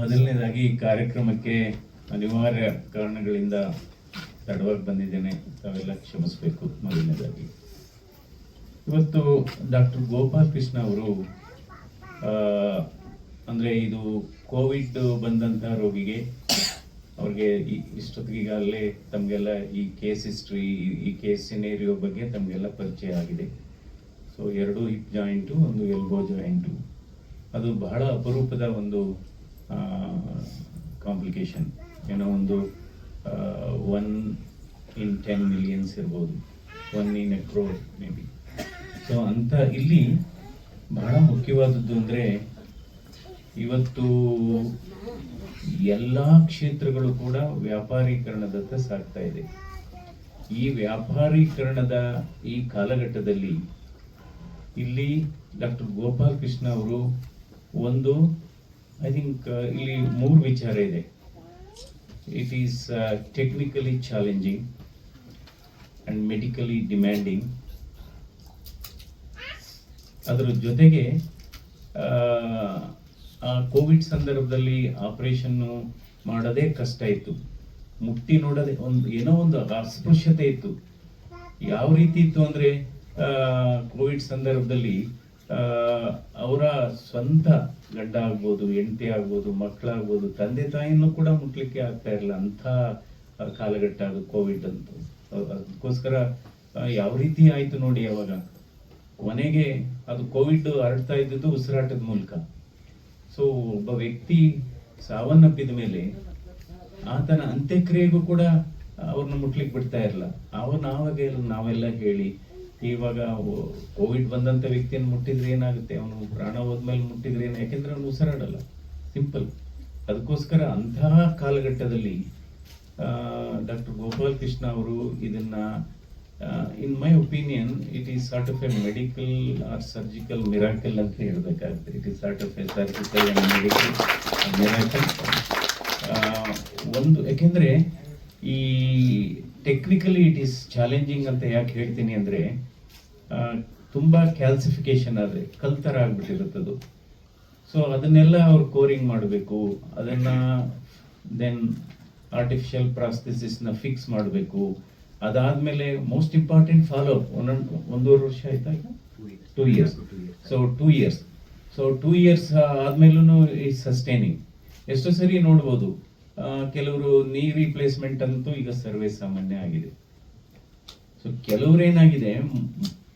ಮೊದಲನೇದಾಗಿ ಈ ಕಾರ್ಯಕ್ರಮಕ್ಕೆ ಅನಿವಾರ್ಯ ಕಾರಣಗಳಿಂದ ತಡವಾಗಿ ಬಂದಿದ್ದೇನೆ. ತಾವೆಲ್ಲ ಕ್ಷಮಿಸಬೇಕು ಮೊದಲನೇದಾಗಿ. ಇವತ್ತು ಡಾಕ್ಟರ್ ಗೋಪಾಲ್ ಕೃಷ್ಣ ಅವರು ಅಂದರೆ ಇದು ಕೋವಿಡ್ ಬಂದಂತ ರೋಗಿಗೆ ಅವ್ರಿಗೆ ಇಷ್ಟೊತ್ತಿಗಾಗಲೇ ತಮಗೆಲ್ಲ ಈ ಕೇಸ್ ಹಿಸ್ಟ್ರಿ ಈ ಕೇಸ್ ಸಿನೇರಿಯೋ ಬಗ್ಗೆ ತಮಗೆಲ್ಲ ಪರಿಚಯ ಆಗಿದೆ. ಸೊ, ಎರಡು ಹಿಪ್ ಜಾಯಿಂಟು, ಒಂದು ಎಲ್ಬೋ ಜಾಯಿಂಟು. ಅದು ಬಹಳ ಅಪರೂಪದ ಒಂದು ಕಾಂಪ್ಲಿಕೇಶನ್ ಏನೋ ಒಂದು ಒನ್ ಇನ್ ಟೆನ್ ಮಿಲಿಯನ್ಸ್ ಇರ್ಬೋದು. One in a crore maybe so ಅಂತ ಇಲ್ಲಿ ಬಹಳ ಮುಖ್ಯವಾದದ್ದು ಅಂದರೆ, ಇವತ್ತು ಎಲ್ಲ ಕ್ಷೇತ್ರಗಳು ಕೂಡ ವ್ಯಾಪಾರೀಕರಣದತ್ತ ಸಾಗ್ತಾ ಇದೆ. ಈ ವ್ಯಾಪಾರೀಕರಣದ ಈ ಕಾಲಘಟ್ಟದಲ್ಲಿ ಇಲ್ಲಿ ಡಾಕ್ಟರ್ ಗೋಪಾಲ್ ಕೃಷ್ಣ ಅವರು ಒಂದು ಐ ಥಿಂಕ್ ಇಲ್ಲಿ ಮೂರು ವಿಚಾರ ಇದೆ. It is technically challenging and medically demanding ಅದರ ಜೊತೆಗೆ ಆ, ಕೋವಿಡ್ ಸಂದರ್ಭದಲ್ಲಿ ಆಪರೇಷನ್ನು ಮಾಡೋದೇ ಕಷ್ಟ ಇತ್ತು. ಮುಟ್ಟಿ ನೋಡೋದೇ ಒಂದು ಏನೋ ಒಂದು ಅಸ್ಪೃಶ್ಯತೆ ಇತ್ತು. ಯಾವ ರೀತಿ ಇತ್ತು ಅಂದರೆ ಕೋವಿಡ್ ಸಂದರ್ಭದಲ್ಲಿ ಅವರ ಸ್ವಂತ ಗಂಡ ಆಗ್ಬೋದು, ಹೆಂಡತಿ ಆಗ್ಬೋದು, ಮಕ್ಕಳಾಗ್ಬೋದು, ತಂದೆ ತಾಯಿನೂ ಕೂಡ ಮುಟ್ಲಿಕ್ಕೆ ಆಗ್ತಾ ಇರಲಿಲ್ಲ. ಅಂಥ ಕಾಲಘಟ್ಟ ಅದು ಕೋವಿಡ್ ಅಂತ. ಅದಕ್ಕೋಸ್ಕರ ಯಾವ ರೀತಿ ಆಯ್ತು ನೋಡಿ ಅವಾಗ. ಕೊನೆಗೆ ಅದು ಕೋವಿಡ್ ಹರಡ್ತಾ ಇದ್ದದ್ದು ಉಸಿರಾಟದ ಮೂಲಕ. ಸೊ ಒಬ್ಬ ವ್ಯಕ್ತಿ ಸಾವನ್ನಪ್ಪಿದ ಮೇಲೆ ಆತನ ಅಂತ್ಯಕ್ರಿಯೆಗೂ ಕೂಡ ಅವ್ರನ್ನ ಮುಟ್ಲಿಕ್ಕೆ ಬಿಡ್ತಾ ಇರಲ್ಲ ಅವ ಆವಾಗ ನಾವೆಲ್ಲ ಹೇಳಿ ಇವಾಗ ಕೋವಿಡ್ ಬಂದಂತ ವ್ಯಕ್ತಿಯನ್ನು ಮುಟ್ಟಿದ್ರೆ ಏನಾಗುತ್ತೆ? ಅವನು ಪ್ರಾಣ ಹೋದ್ಮೇಲೆ ಮುಟ್ಟಿದ್ರೆ ಏನು? ಯಾಕೆಂದ್ರೆ ಅವನು ಉಸಿರಾಡಲ್ಲ. ಸಿಂಪಲ್ ಅದಕ್ಕೋಸ್ಕರ ಅಂತಹ ಕಾಲಘಟ್ಟದಲ್ಲಿ ಡಾಕ್ಟರ್ ಗೋಪಾಲ್ ಕೃಷ್ಣ ಅವರು ಇದನ್ನ in my opinion it is sort of a medical or surgical miracle ಅಂತ ಹೇಳಬೇಕಾಗುತ್ತೆ. It is sort of a surgical medical miracle ಒಂದು, ಯಾಕೆಂದ್ರೆ ಈ ಟೆಕ್ನಿಕಲಿ ಇಟ್ ಈಸ್ ಚಾಲೆಂಜಿಂಗ್ ಅಂತ ಯಾಕೆ ಹೇಳ್ತೀನಿ ಅಂದ್ರೆ ತುಂಬಾ ಕ್ಯಾಲ್ಸಿಫಿಕೇಶನ್ ಆದರೆ ಕಲ್ತರ ಆಗ್ಬಿಟ್ಟಿರುತ್ತದು. ಸೊ ಅದನ್ನೆಲ್ಲ ಅವ್ರು ಕೋರಿಂಗ್ ಮಾಡಬೇಕು. ಅದನ್ನ ದೆನ್ ಆರ್ಟಿಫಿಷಿಯಲ್ ಪ್ರಾಸ್ಥೆಸಿಸ್ನ ಫಿಕ್ಸ್ ಮಾಡಬೇಕು. ಅದಾದಮೇಲೆ ಮೋಸ್ಟ್ ಇಂಪಾರ್ಟೆಂಟ್ ಫಾಲೋ ಒಂದೊಂದು ಒಂದೂವರೆ ವರ್ಷ ಆಯ್ತಾ two years so two years so two years ಆದ್ಮೇಲೂ ಈ ಸಸ್ಟೈನಿಂಗ್ ಎಷ್ಟೋ ಸರಿ ನೋಡ್ಬೋದು. ಕೆಲವರು ನೀ ರಿಪ್ಲೇಸ್ಮೆಂಟ್ ಅಂತೂ ಈಗ ಸರ್ವೇ ಸಾಮಾನ್ಯ ಆಗಿದೆ. ಸೊ ಕೆಲವ್ರು ಏನಾಗಿದೆ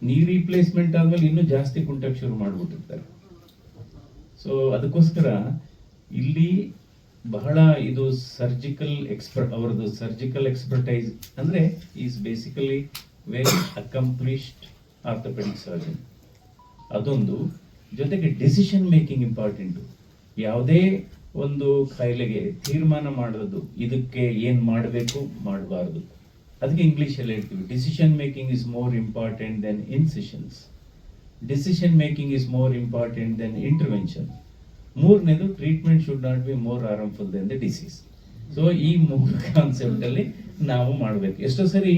ನೀ ರೀಪ್ಲೇಸ್ಮೆಂಟ್ ಆದ್ಮೇಲೆ ಇನ್ನೂ ಜಾಸ್ತಿ ಕುಂಟಕ್ಕೆ ಶುರು ಮಾಡಿಬಿಟ್ಟಿರ್ತಾರೆ. ಸೊ ಅದಕ್ಕೋಸ್ಕರ ಇಲ್ಲಿ ಬಹಳ ಇದು ಸರ್ಜಿಕಲ್ ಎಕ್ಸ್ಪರ್ಟ್ ಅವರದು ಸರ್ಜಿಕಲ್ ಎಕ್ಸ್ಪರ್ಟೈಸ್ ಅಂದ್ರೆ is basically very accomplished orthopaedic surgeon ಅದೊಂದು ಜೊತೆಗೆ ಡಿಸಿಷನ್ ಮೇಕಿಂಗ್ ಇಂಪಾರ್ಟೆಂಟ್ ಯಾವುದೇ ಒಂದು ಕಾಯಿಲೆಗೆ ತೀರ್ಮಾನ ಮಾಡೋದು ಇದಕ್ಕೆ ಏನು ಮಾಡಬೇಕು, ಮಾಡಬಾರ್ದು. ಅದಕ್ಕೆ ಇಂಗ್ಲೀಷಲ್ಲಿ ಹೇಳ್ತೀವಿ. Decision making is more important than incisions decision making is more important than intervention ಮೂರನೇದು treatment should not be more harmful than the disease so ಈ ಮೂರು ಕಾನ್ಸೆಪ್ಟ್ ಅಲ್ಲಿ ನಾವು ಮಾಡಬೇಕು. ಎಷ್ಟೋ ಸರಿ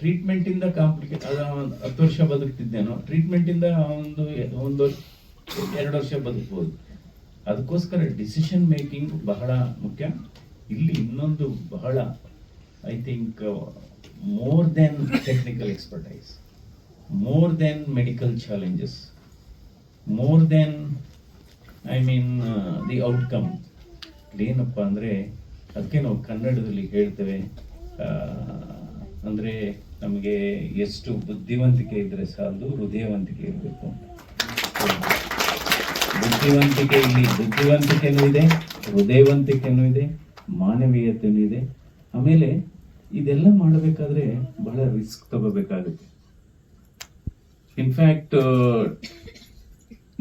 ಟ್ರೀಟ್ಮೆಂಟ್ ಇಂದ ಕಾಂಪ್ಲಿಕೇಟ್ ಅದ ಹತ್ತು ವರ್ಷ ಬದುಕ್ತಿದ್ದೇನೋ ಟ್ರೀಟ್ಮೆಂಟ್ ಇಂದ ಒಂದು ಒಂದು ಎರಡು ವರ್ಷ ಬದುಕ್ಬೋದು. ಅದಕ್ಕೋಸ್ಕರ ಡಿಸಿಷನ್ ಮೇಕಿಂಗ್ ಬಹಳ ಮುಖ್ಯ. ಇಲ್ಲಿ ಇನ್ನೊಂದು ಬಹಳ I think more than technical expertise more than medical challenges more than I mean the outcome ಏನಪ್ಪ ಅಂದರೆ, ಅದಕ್ಕೆ ನಾವು ಕನ್ನಡದಲ್ಲಿ ಹೇಳ್ತೇವೆ ಅಂದರೆ ನಮಗೆ ಎಷ್ಟು ಬುದ್ಧಿವಂತಿಕೆ ಇದ್ದರೆ ಸಾಲದು, ಹೃದಯವಂತಿಕೆ ಇರಬೇಕು ಬುದ್ಧಿವಂತಿಕೆ ಇಲ್ಲಿ ಬುದ್ಧಿವಂತಿಕೆನೂ ಇದೆ, ಹೃದಯವಂತಿಕೆನೂ ಇದೆ ಮಾನವೀಯತೆಯೂ ಇದೆ. ಆಮೇಲೆ ಇದೆಲ್ಲ ಮಾಡಬೇಕಾದ್ರೆ ಬಹಳ ರಿಸ್ಕ್ ತಗೋಬೇಕಾಗುತ್ತೆ. ಇನ್ಫ್ಯಾಕ್ಟ್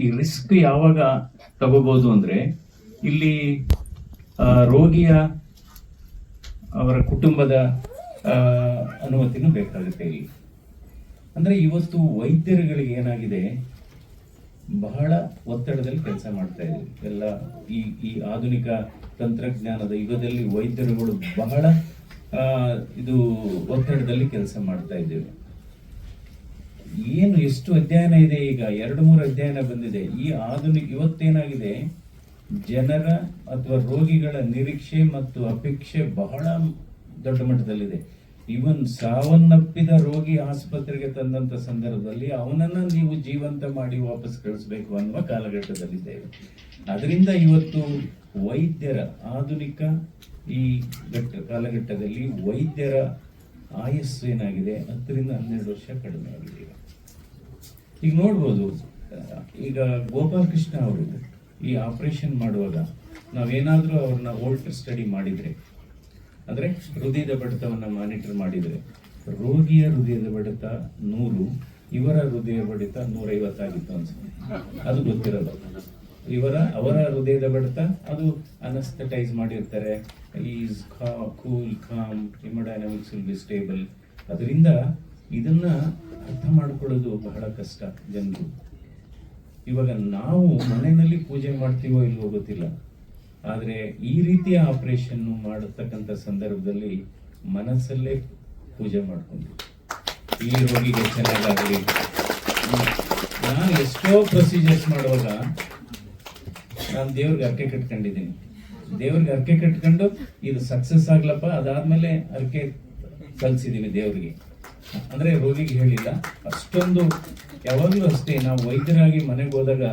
ಈ ರಿಸ್ಕ್ ಯಾವಾಗ ತಗೋಬಹುದು ಅಂದ್ರೆ ಇಲ್ಲಿ ರೋಗಿಯ ಅವರ ಕುಟುಂಬದ ಅನುಮತಿನೂ ಬೇಕಾಗುತ್ತೆ ಇಲ್ಲಿ. ಅಂದ್ರೆ ಇವತ್ತು ವೈದ್ಯರುಗಳಿಗೆ ಏನಾಗಿದೆ? ಬಹಳ ಒತ್ತಡದಲ್ಲಿ ಕೆಲಸ ಮಾಡ್ತಾ ಇದೆ. ಎಲ್ಲ ಈ ಈ ಆಧುನಿಕ ತಂತ್ರಜ್ಞಾನದ ಯುಗದಲ್ಲಿ ವೈದ್ಯರುಗಳು ಬಹಳ ಇದು ಒತ್ತಡದಲ್ಲಿ ಕೆಲಸ ಮಾಡ್ತಾ ಇದ್ದೇವೆ. ಏನು ಎಷ್ಟು ಅಧ್ಯಯನ ಇದೆ ಈಗ? ಎರಡು ಮೂರು ಅಧ್ಯಯನ ಬಂದಿದೆ. ಈ ಆಧುನಿಕ, ಇವತ್ತೇನಾಗಿದೆ? ಜನರ ಅಥವಾ ರೋಗಿಗಳ ನಿರೀಕ್ಷೆ ಮತ್ತು ಅಪೇಕ್ಷೆ ಬಹಳ ದೊಡ್ಡ ಮಟ್ಟದಲ್ಲಿದೆ. ಇವನ್ ಸಾವನ್ನಪ್ಪಿದ ರೋಗಿ ಆಸ್ಪತ್ರೆಗೆ ತಂದಂತ ಸಂದರ್ಭದಲ್ಲಿ ಅವನನ್ನ ನೀವು ಜೀವಂತ ಮಾಡಿ ವಾಪಸ್ ಕಳಿಸ್ಬೇಕು ಅನ್ನುವ ಕಾಲಘಟ್ಟದಲ್ಲಿದ್ದೇವೆ ಅದರಿಂದ ಇವತ್ತು ವೈದ್ಯರ ಆಧುನಿಕ ಈ ಘಟ್ಟ ಕಾಲಘಟ್ಟದಲ್ಲಿ ವೈದ್ಯರ ಆಯಸ್ಸು ಏನಾಗಿದೆ ಹತ್ತರಿಂದ ಹನ್ನೆರಡು ವರ್ಷ ಕಡಿಮೆ ಆಗಿದೆ ಈಗ. ನೋಡ್ಬೋದು ಈಗ ಗೋಪಾಲಕೃಷ್ಣ ಅವರು ಈ ಆಪರೇಷನ್ ಮಾಡುವಾಗ ನಾವೇನಾದರೂ ಅವ್ರನ್ನ ಓಲ್ಡ್ ಸ್ಟಡಿ ಮಾಡಿದ್ರೆ ಅಂದ್ರೆ ಹೃದಯದ ಬಡಿತವನ್ನು ಮಾನಿಟರ್ ಮಾಡಿದ್ರೆ. ರೋಗಿಯ ಹೃದಯದ ಬಡಿತ ನೂರು, ಇವರ ಹೃದಯ ಬಡಿತ ನೂರೈವತ್ತಾಗಿತ್ತು ಅನ್ಸುತ್ತೆ. ಅದು ಗೊತ್ತಿರಲ್ಲ ಇವರ, ಅವರ ಹೃದಯದ ಬಡಿತ ಅದು ಅನಸ್ತಟೈಸ್ ಮಾಡಿರ್ತಾರೆ. Is cool calm haemodynamics will be stable ಅದರಿಂದ ಇದನ್ನ ಅರ್ಥ ಮಾಡ್ಕೊಳ್ಳೋದು ಬಹಳ ಕಷ್ಟ ಜನರು. ಇವಾಗ ನಾವು ಮನೆಯಲ್ಲಿ ಪೂಜೆ ಮಾಡ್ತೀವೋ ಇಲ್ವೋ ಗೊತ್ತಿಲ್ಲ. ಆದ್ರೆ ಈ ರೀತಿಯ ಆಪರೇಷನ್ ಮಾಡತಕ್ಕಂತ ಸಂದರ್ಭದಲ್ಲಿ ಮನಸ್ಸಲ್ಲೇ ಪೂಜೆ ಮಾಡ್ಕೊಂಡು ಈ ರೋಗಿಗೆ ಚೆನ್ನಾಗಾಗಲಿ. ನಾನು ಎಷ್ಟೋ ಪ್ರೊಸೀಜರ್ಸ್ ಮಾಡುವಾಗ ನಾನು ದೇವ್ರಿಗೆ ಅರ್ಕೆ ಕಟ್ಕೊಂಡಿದ್ದೀನಿ. ದೇವ್ರಿಗೆ ಅರ್ಕೆ ಕಟ್ಕೊಂಡು ಇದು ಸಕ್ಸಸ್ ಆಗ್ಲಪ್ಪ, ಅದಾದ್ಮೇಲೆ ಅರ್ಕೆ ಕಲ್ಸಿದ್ದೀನಿ ದೇವ್ರಿಗೆ. ಅಂದ್ರೆ ರೋಗಿಗೆ ಹೇಳಿಲ್ಲ, ಅಷ್ಟೊಂದು ಯಾವಾಗಲೂ ಅಷ್ಟೇ, ನಾವು ವೈದ್ಯರಾಗಿ ಮನೆಗೆ ಹೋದಾಗ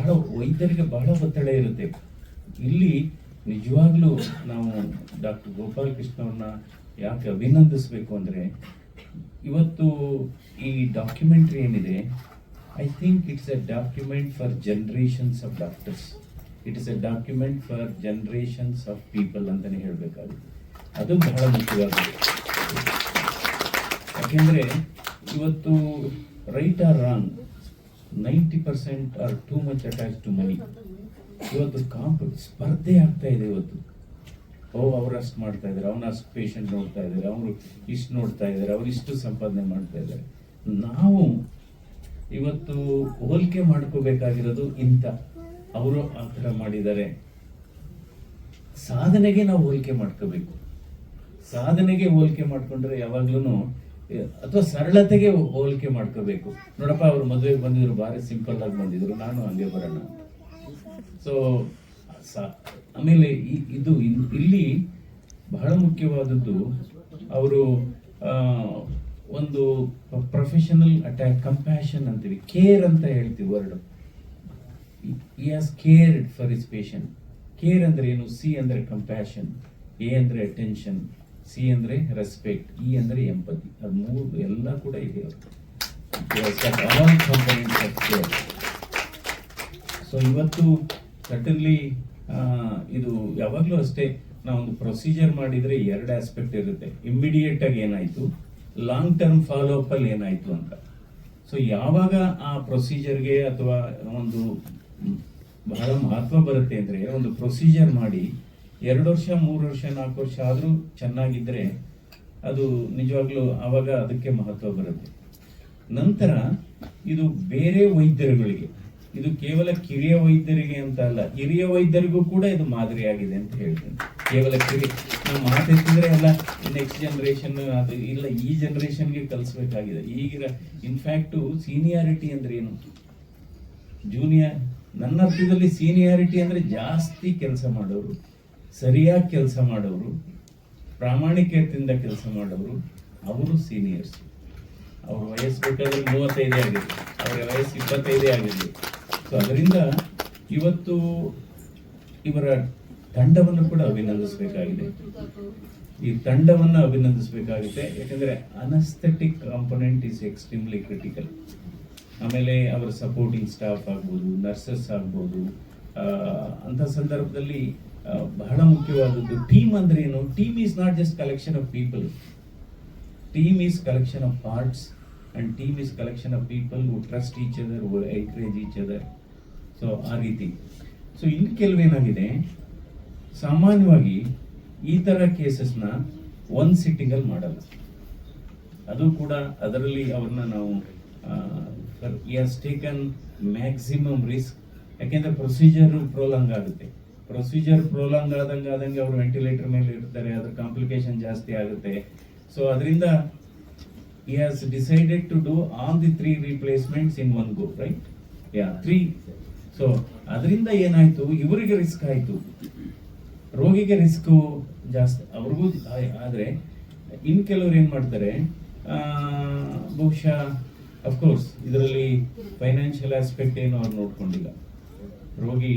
ಬಹಳ ವೈದ್ಯರಿಗೆ ಬಹಳ ಒತ್ತಡ ಇರುತ್ತೆ. ಇಲ್ಲಿ ನಿಜವಾಗ್ಲೂ ನಾವು ಡಾಕ್ಟರ್ ಗೋಪಾಲ್ ಕೃಷ್ಣ ಅವ್ರನ್ನ ಯಾಕೆ ಅಭಿನಂದಿಸ್ಬೇಕು ಅಂದ್ರೆ, ಇವತ್ತು ಈ ಡಾಕ್ಯುಮೆಂಟ್ರಿ ಏನಿದೆ I think it's a document for generations of doctors it is a document for generations of people ಅಂತಲೇ ಹೇಳಬೇಕಾಗುತ್ತೆ. ಅದು ಬಹಳ ಮುಖ್ಯವಾಗಿದೆ. ಯಾಕೆಂದರೆ ಇವತ್ತು right or wrong ninety percent are too much attach to money ಇವತ್ತು ಕಾಂಪ್ ಸ್ಪರ್ಧೆ ಆಗ್ತಾ ಇದೆ ಇವತ್ತು. ಓ, ಅವ್ರು ಅಷ್ಟು ಮಾಡ್ತಾ ಇದ್ದಾರೆ ಅವನ ಅಷ್ಟು ಪೇಷಂಟ್ ನೋಡ್ತಾ ಇದ್ದಾರೆ ಅವರು ಇಷ್ಟು ನೋಡ್ತಾ ಇದ್ದಾರೆ ಅವ್ರು ಇಷ್ಟು ಸಂಪಾದನೆ ಮಾಡ್ತಾ ಇದ್ದಾರೆ ನಾವು ಇವತ್ತು ಹೋಲಿಕೆ ಮಾಡ್ಕೋಬೇಕಾಗಿರೋದು ಇಂಥ. ಅವರು ಆ ಥರ ಮಾಡಿದ್ದಾರೆ. ಸಾಧನೆಗೆ ನಾವು ಹೋಲಿಕೆ ಮಾಡ್ಕೋಬೇಕು. ಸಾಧನೆಗೆ ಹೋಲಿಕೆ ಮಾಡ್ಕೊಂಡ್ರೆ ಯಾವಾಗ್ಲೂ ಅಥವಾ ಸರಳತೆಗೆ ಹೋಲಿಕೆ ಮಾಡ್ಕೋಬೇಕು. ನೋಡಪ್ಪ, ಅವ್ರು ಮದುವೆಗೆ ಬಂದಿದ್ರು, ಭಾರಿ ಸಿಂಪಲ್ ಆಗಿ ಬಂದಿದ್ರು, ನಾನು ಹಂಗೆ ಬರೋಣ ಸೊ, ಆಮೇಲೆ ಇದು ಇಲ್ಲಿ ಬಹಳ ಮುಖ್ಯವಾದದ್ದು, ಅವರು ಒಂದು ಪ್ರೊಫೆಷನಲ್ ಅಟ್ಯಾಕ್ ಕಂಪ್ಯಾಷನ್ ಅಂತೀವಿ ಕೇರ್ ಅಂತ ಹೇಳ್ತೀವಿ ವರ್ಡ್ ಈ has cared for his patient care ಅಂದ್ರೆ ಏನು? ಸಿ ಅಂದ್ರೆ ಕಂಪ್ಯಾಷನ್ ಎ ಅಂದ್ರೆ ಅಟೆನ್ಷನ್ ಸಿ ಅಂದ್ರೆ ರೆಸ್ಪೆಕ್ಟ್ ಇ ಅಂದ್ರೆ ಎಂಪತಿ ಅದು ಮೂರು ಎಲ್ಲ ಕೂಡ ಇದೆ ಸೊ ಇವತ್ತು ಸರ್ಟನ್ಲಿ ಇದು ಯಾವಾಗಲೂ ಅಷ್ಟೇ ನಾವೊಂದು ಪ್ರೊಸೀಜರ್ ಮಾಡಿದ್ರೆ ಎರಡು ಆಸ್ಪೆಕ್ಟ್ ಇರುತ್ತೆ. ಇಮ್ಮಿಡಿಯೇಟ್ ಆಗಿ ಏನಾಯ್ತು? ಲಾಂಗ್ ಟರ್ಮ್ ಫಾಲೋ ಅಪ್ ಅಲ್ಲಿ ಏನಾಯ್ತು ಅಂತ. ಸೊ ಯಾವಾಗ ಆ ಪ್ರೊಸೀಜರ್ಗೆ ಅಥವಾ ಒಂದು ಬಹಳ ಮಹತ್ವ ಬರುತ್ತೆ ಅಂದ್ರೆ, ಒಂದು ಪ್ರೊಸೀಜರ್ ಮಾಡಿ ಎರಡು ವರ್ಷ, ಮೂರು ವರ್ಷ, ನಾಲ್ಕು ವರ್ಷ ಆದರೂ ಚೆನ್ನಾಗಿದ್ದರೆ ಅದು ನಿಜವಾಗ್ಲೂ ಆವಾಗ ಅದಕ್ಕೆ ಮಹತ್ವ ಬರುತ್ತೆ. ನಂತರ ಇದು ಬೇರೆ ವೈದ್ಯರುಗಳಿಗೆ, ಇದು ಕೇವಲ ಕಿರಿಯ ವೈದ್ಯರಿಗೆ ಅಂತ ಅಲ್ಲ, ಹಿರಿಯ ವೈದ್ಯರಿಗೂ ಕೂಡ ಇದು ಮಾದರಿಯಾಗಿದೆ ಅಂತ ಹೇಳ್ತೀನಿ. ಕೇವಲ ಕಿರಿ, ನಾವು ಮಾತಾಡ್ತಿದ್ರೆ ಎಲ್ಲ ನೆಕ್ಸ್ಟ್ ಜನರೇಷನ್ ಅದು ಇಲ್ಲ, ಈ ಜನರೇಷನ್ಗೆ ಕಲಿಸ್ಬೇಕಾಗಿದೆ. ಈಗಿರ ಇನ್ಫ್ಯಾಕ್ಟು ಸೀನಿಯಾರಿಟಿ ಅಂದ್ರೆ ಏನು? ಜೂನಿಯರ್ ನನ್ನ ಅರ್ಥದಲ್ಲಿ ಸೀನಿಯಾರಿಟಿ ಅಂದ್ರೆ ಜಾಸ್ತಿ ಕೆಲಸ ಮಾಡೋರು. ಸರಿಯಾಗಿ ಕೆಲಸ ಮಾಡೋರು, ಪ್ರಾಮಾಣಿಕತೆಯಿಂದ ಕೆಲಸ ಮಾಡೋರು ಅವರು ಸೀನಿಯರ್ಸ್ ಅವ್ರ ವಯಸ್ಸು ಬೇಕಾದ್ರೆ ಮೂವತ್ತೈದೇ ಆಗಿದೆ ಅವರ ವಯಸ್ಸು ಇಪ್ಪತ್ತೈದೇ ಆಗಿದೆ ಸೊ ಅದರಿಂದ ಇವತ್ತು ಇವರ ತಂಡವನ್ನು ಕೂಡ ಅಭಿನಂದಿಸಬೇಕಾಗಿದೆ. ಈ ತಂಡವನ್ನು ಅಭಿನಂದಿಸಬೇಕಾಗುತ್ತೆ, ಯಾಕಂದ್ರೆ anaesthetic component is extremely critical ಆಮೇಲೆ ಅವರ ಸಪೋರ್ಟಿಂಗ್ ಸ್ಟಾಫ್ ಆಗ್ಬೋದು ನರ್ಸಸ್ ಆಗ್ಬೋದು ಅಂಥ ಸಂದರ್ಭದಲ್ಲಿ ಬಹಳ ಮುಖ್ಯವಾದದ್ದು. ಟೀಮ್ ಅಂದ್ರೆ ಏನು? Team is not just collection of people team is collection of parts and team is collection of people who trust each other encourage each other so ಆ ರೀತಿ. ಸೊ ಇನ್ನು ಕೆಲವೇನಾಗಿದೆ? ಸಾಮಾನ್ಯವಾಗಿ ಈ ತರ ಕೇಸಸ್ನ ಒಂದು ಸಿಟ್ಟಿಂಗ್ ಅಲ್ಲಿ ಮಾಡಲ್ಲ. ಅದು ಕೂಡ ಅದರಲ್ಲಿ ಅವ್ರನ್ನ ನಾವು ಟೇಕನ್ ಮ್ಯಾಕ್ಸಿಮಮ್ ರಿಸ್ಕ್ ಯಾಕೆಂದರೆ ಪ್ರೊಸೀಜರ್ ಪ್ರೋಲಾಂಗ್ ಆಗುತ್ತೆ. ಪ್ರೊಸೀಜರ್ ಪ್ರೋಲಾಂಗ್ ಆದಂಗೆ ಆದಂಗೆ ಅವರು ವೆಂಟಿಲೇಟರ್ ಮೇಲೆ ಇರ್ತಾರೆ ಅದ್ರ ಕಾಂಪ್ಲಿಕೇಶನ್ ಜಾಸ್ತಿ ಆಗುತ್ತೆ. ಸೊ ಅದರಿಂದ he has decided to do all the three replacements in one go, right? Yeah, three. So ಅದರಿಂದ ಏನಾಯ್ತು? ಇವರಿಗೆ ರಿಸ್ಕ್ ಆಯ್ತು. ರೋಗಿಗೆ ರಿಸ್ಕ್ ಜಾಸ್ತಿ ಅವ್ರಿಗೂ ಆದರೆ ಇನ್ ಕೆಲವ್ರು ಏನು ಮಾಡ್ತಾರೆ? ಬಹುಶಃ ಅಫ್ಕೋರ್ಸ್ ಇದರಲ್ಲಿ ಫೈನಾನ್ಷಿಯಲ್ ಆಸ್ಪೆಕ್ಟ್ ಏನು ಅವ್ರು ನೋಡ್ಕೊಂಡಿಲ್ಲ. ರೋಗಿ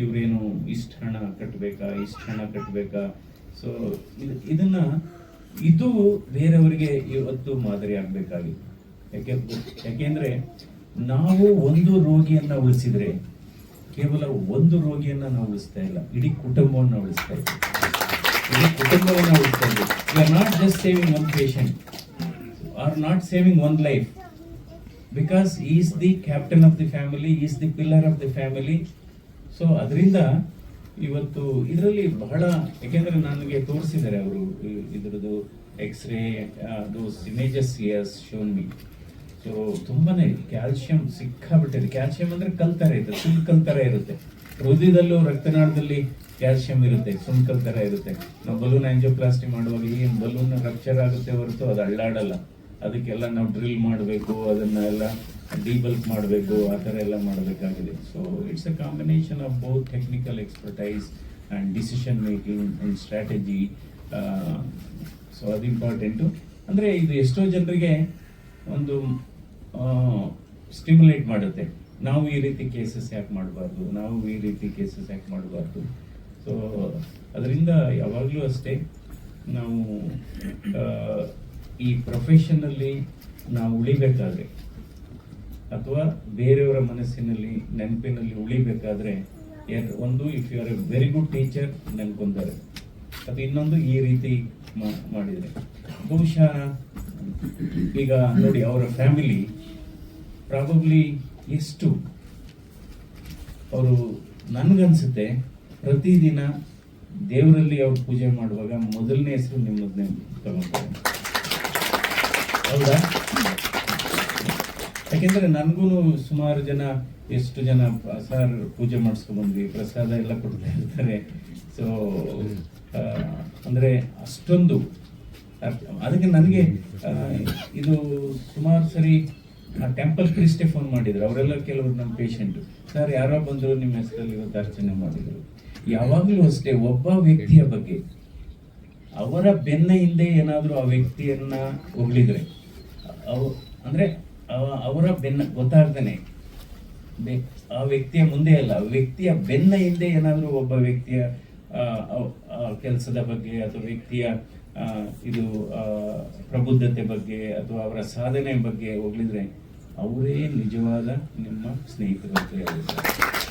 ಇವ್ರೇನು ಇಷ್ಟು ಹಣ ಕಟ್ಟಬೇಕಾ ಇಷ್ಟು ಹಣ ಕಟ್ಟಬೇಕಾ ಸೊ ಇದನ್ನ, ಇದು ಬೇರೆಯವರಿಗೆ ಇವತ್ತು ಮಾದರಿ ಆಗ್ಬೇಕಾಗಿತ್ತು. ಯಾಕೆ, ಯಾಕೆಂದ್ರೆ ನಾವು ಒಂದು ರೋಗಿಯನ್ನ ಉಳಿಸಿದ್ರೆ ಕೇವಲ ಒಂದು ರೋಗಿಯನ್ನ ನಾವು ಉಳಿಸ್ತಾ ಇಲ್ಲ, ಇಡೀ ಕುಟುಂಬವನ್ನ ಉಳಿಸ್ತಾ ಇದ್ದೀವಿ ಇಡೀ ಕುಟುಂಬವನ್ನ ಉಳಿಸ್ತಾ ಇದ್ದೀವಿ you are not just saving one patient are not saving one life because is the captain of the family is the pillar of the family so ಅದರಿಂದ ಇವತ್ತು ಇದರಲ್ಲಿ ಬಹಳ, ಯಾಕೆಂದ್ರೆ ನನಗೆ ತೋರಿಸಿದ್ದಾರೆ ಅವರು ಇದರದ್ದು ಎಕ್ಸ್ರೇ ಅದು images years shown me so ತುಂಬಾನೇ ಕ್ಯಾಲ್ಸಿಯಂ ಸಿಕ್ಕಾಬಿಟ್ಟಿದೆ. ಕ್ಯಾಲ್ಸಿಯಂ ಅಂದ್ರೆ ಕಲ್ತರ ಇದೆ ಸುಲ್ ತರ ಇರುತ್ತೆ. ಹೃದಯದಲ್ಲೂ ರಕ್ತನಾಳದಲ್ಲಿ ಕ್ಯಾಲ್ಸಿಯಂ ಇರುತ್ತೆ ಸುಂಕಲ್ ತರ ಇರುತ್ತೆ. ನಾವು ಬಲೂನ್ ಆಂಜಿಯೋಪ್ಲಾಸ್ಟಿ ಮಾಡುವಾಗ ಏನು ಬಲೂನ್ ರಪ್ಚರ್ ಆಗುತ್ತೆ ಹೊರತು ಅದು ಅಳ್ಳಾಡಲ್ಲ ಅದಕ್ಕೆಲ್ಲ ನಾವು ಡ್ರಿಲ್ ಮಾಡಬೇಕು ಅದನ್ನ ಎಲ್ಲ ಡಿಬಲ್ಕ್ ಮಾಡಬೇಕು, ಆ ಥರ ಎಲ್ಲ ಮಾಡಬೇಕಾಗಿದೆ. So it's a combination of both technical expertise and decision making and strategy so ಅದು ಇಂಪಾರ್ಟೆಂಟು ಅಂದರೆ ಇದು ಎಷ್ಟೋ ಜನರಿಗೆ ಒಂದು ಸ್ಟಿಮ್ಯುಲೇಟ್ ಮಾಡುತ್ತೆ. ನಾವು ಈ ರೀತಿ ಕೇಸಸ್ ಯಾಕೆ ಮಾಡಬಾರ್ದು? ನಾವು ಈ ರೀತಿ ಕೇಸಸ್ ಯಾಕೆ ಮಾಡಬಾರ್ದು? ಸೊ ಅದರಿಂದ ಯಾವಾಗಲೂ ಅಷ್ಟೇ ನಾವು ಈ ಪ್ರೊಫೆಷನಲ್ಲಿ ನಾವು ಉಳಿಬೇಕಾದ್ರೆ ಅಥವಾ ಬೇರೆಯವರ ಮನಸ್ಸಿನಲ್ಲಿ, ನೆನಪಿನಲ್ಲಿ ಉಳಿಬೇಕಾದ್ರೆ ಒಂದು if you are a very good teacher ನೆನ್ಕೊಂತಾರೆ ಅದು ಇನ್ನೊಂದು ಈ ರೀತಿ ಮಾಡಿದರೆ ಮಾಡಿದ್ರೆ. ಬಹುಶಃ ಈಗ ನೋಡಿ ಅವರ ಫ್ಯಾಮಿಲಿ ಪ್ರಾಬಬ್ಲಿ ಎಷ್ಟು ಅವರು ನನಗನ್ಸುತ್ತೆ ಪ್ರತಿದಿನ ದೇವರಲ್ಲಿ ಅವ್ರು ಪೂಜೆ ಮಾಡುವಾಗ ಮೊದಲನೇ ಹೆಸರು ನಿಮ್ಮದನ್ನೇ ತಗೊಂತಾರೆ. ಹೌದಾ? ಯಾಕೆಂದ್ರೆ ನನಗೂ ಸುಮಾರು ಜನ, ಎಷ್ಟು ಜನ ಸರ್ ಪೂಜೆ ಮಾಡಿಸ್ಕೊಂಡ್ಬಂದ್ವಿ ಪ್ರಸಾದ ಎಲ್ಲ ಕೊಡ್ತಾ ಇರ್ತಾರೆ. ಸೊ ಅಂದ್ರೆ ಅಷ್ಟೊಂದು, ಅದಕ್ಕೆ ನನಗೆ ಇದು ಸುಮಾರು ಸರಿ ಟೆಂಪಲ್ ಕ್ರಿಸ್ಟೇ ಫೋನ್ ಮಾಡಿದ್ರು. ಅವರೆಲ್ಲ ಕೆಲವರು ನಮ್ಮ ಪೇಷಂಟ್ ಸರ್ ಯಾರೋ ಬಂದರು ನಿಮ್ಮ ಹೆಸರಲ್ಲಿ ಇವತ್ತು ಅರ್ಚನೆ ಮಾಡಿದ್ರು. ಯಾವಾಗಲೂ ಅಷ್ಟೇ, ಒಬ್ಬ ವ್ಯಕ್ತಿಯ ಬಗ್ಗೆ. ಅವರ ಬೆನ್ನ ಹಿಂದೆ ಏನಾದರೂ ಆ ವ್ಯಕ್ತಿಯನ್ನ ಹೊಗಳಿದ್ರೆ, ಅವು, ಅಂದ್ರೆ ಅವ- ಅವರ ಬೆನ್ನ ಗೊತ್ತಾಗ್ತಾನೆ. ಆ ವ್ಯಕ್ತಿಯ ಮುಂದೆ ಅಲ್ಲ, ವ್ಯಕ್ತಿಯ ಬೆನ್ನ ಹಿಂದೆ ಏನಾದರೂ ಒಬ್ಬ ವ್ಯಕ್ತಿಯ ಕೆಲಸದ ಬಗ್ಗೆ ಅಥವಾ ವ್ಯಕ್ತಿಯ ಇದು ಪ್ರಬುದ್ಧತೆ ಬಗ್ಗೆ ಅಥವಾ ಅವರ ಸಾಧನೆ ಬಗ್ಗೆ ಹೋಗ್ಲಿದ್ರೆ ಅವರೇ ನಿಜವಾದ ನಿಮ್ಮ ಸ್ನೇಹಿತರು ಅಂತ ಹೇಳ್ಬೋದು